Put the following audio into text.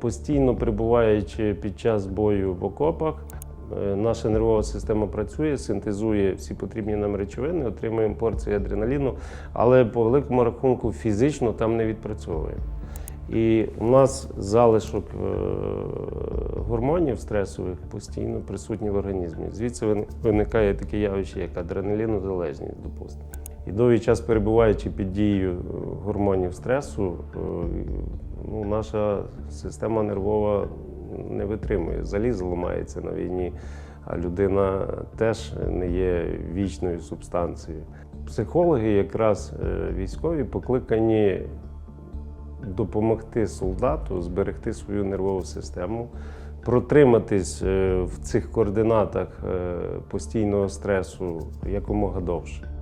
Постійно перебуваючи під час бою в окопах, е, наша нервова система працює, синтезує всі потрібні нам речовини, отримуємо порції адреналіну, але по великому рахунку фізично там не відпрацьовуємо. І у нас залишок е, гормонів стресових постійно присутні в організмі. Звідси виникає таке явище, як адреналінозалежність, допустимо. І довгий час перебуваючи під дією е, гормонів стресу, е, ну, наша система нервова не витримує. Залізо ламається на війні, а людина теж не є вічною субстанцією. Психологи, якраз е, військові, покликані допомогти солдату зберегти свою нервову систему, протриматись в цих координатах постійного стресу якомога довше.